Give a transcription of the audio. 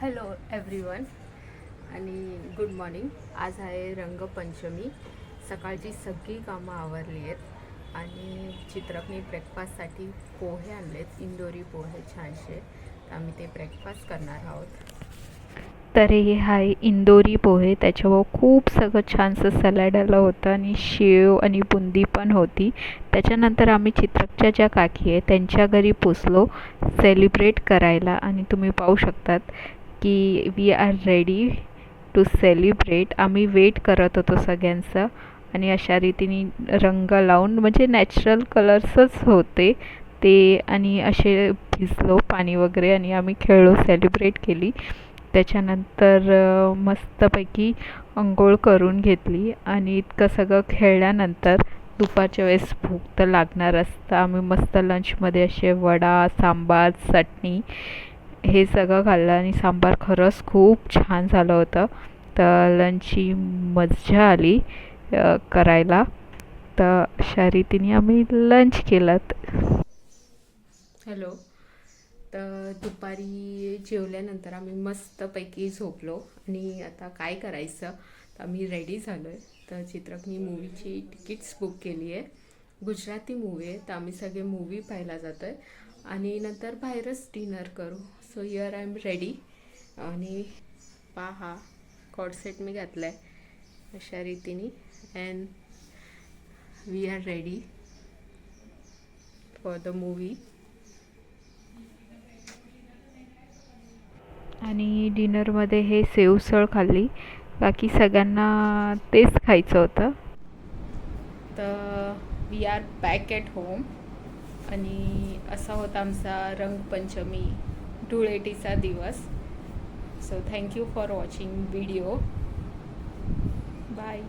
Hello everyone आणि good morning आज आहे रंगपंचमी. सकाळची सगळी कामं आवरली आहेत. आणि चित्रकनी ब्रेकफास्टसाठी पोहे आणलेत. इंदोरी पोहे छानसे तर आम्ही ते ब्रेकफास्ट करणार आहोत. तर हे आहे इंदोरी पोहे. त्याच्यावर खूप सगळं छानसं सलॅड आलं होतं. आणि शेव आणि बुंदी पण होती. त्याच्यानंतर आम्ही चित्रकच्या ज्या काकी आहे त्यांच्या घरी पोचलो. सेलिब्रेट करायला. आणि तुम्ही पाहू शकतात की we are ready to celebrate आम्ही वेट करत होतो सगळ्यांचं आणि अशा रीतीने रंग लावून म्हणजे नॅचरल कलर्सच होते ते आणि असे भिजलो पाणी वगैरे आणि आम्ही खेळलो सेलिब्रेट केली. त्याच्यानंतर मस्तपैकी अंघोळ करून घेतली आणि इतकं सगळं खेळल्यानंतर दुपारच्या वेळेस भूक तर लागणार असतं आम्ही मस्त लंचमध्ये असे वडा सांबार चटणी हे सगळं खाल्लं आणि सांबार खरंच खूप छान झालं होतं. तर लंचची मजा आली करायला. तर अशा रीतीने आम्ही लंच केलं. हॅलो तर दुपारी जेवल्यानंतर आम्ही मस्तपैकी झोपलो आणि आता काय करायचं? तर आम्ही रेडी झालो आहे तर चित्रकनी मूवीची तिकीट्स बुक केली आहे गुजराती मूवी आहे तर आम्ही सगळे मूवी पाहायला जातो आहे आणि नंतर बाहेरच डिनर करू. So here I am ready आणि पहा कॉडसेट मी घातला आहे अशा रीतीने. And we are ready for the movie आणि डिनरमध्ये हे सेवसळ खाल्ली. बाकी सगळ्यांना तेच खायचं होतं. तर we are back at home. आणि असा होता आमचा रंगपंचमी धुळेटीचा दिवस. So thank you for watching video bye